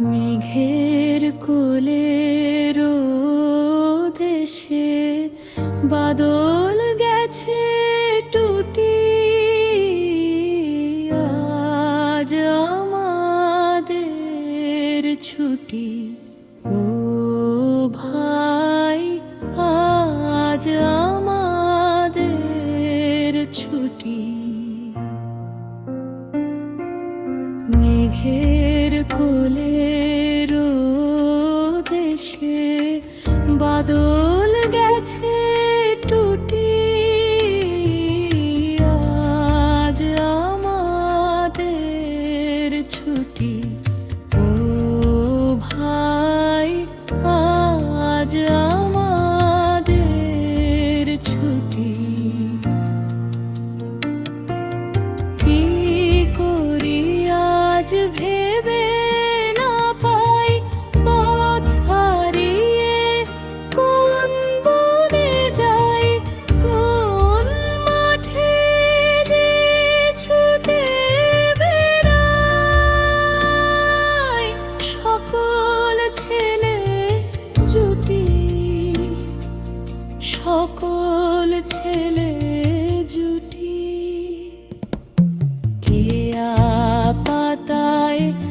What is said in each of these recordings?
মেঘের কোলে দেশে বাদল গেছে টুটি। আজ আমাদের ছুটি। ও ভাই, আজ আমাদের ছুটি। মেঘের কোলের দেশে বাদল গেছে night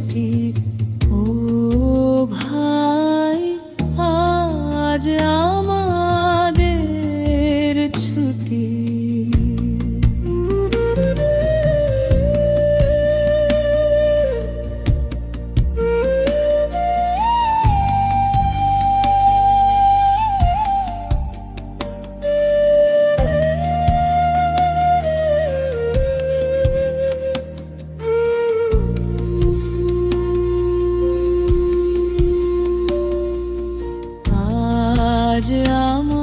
repeat I am.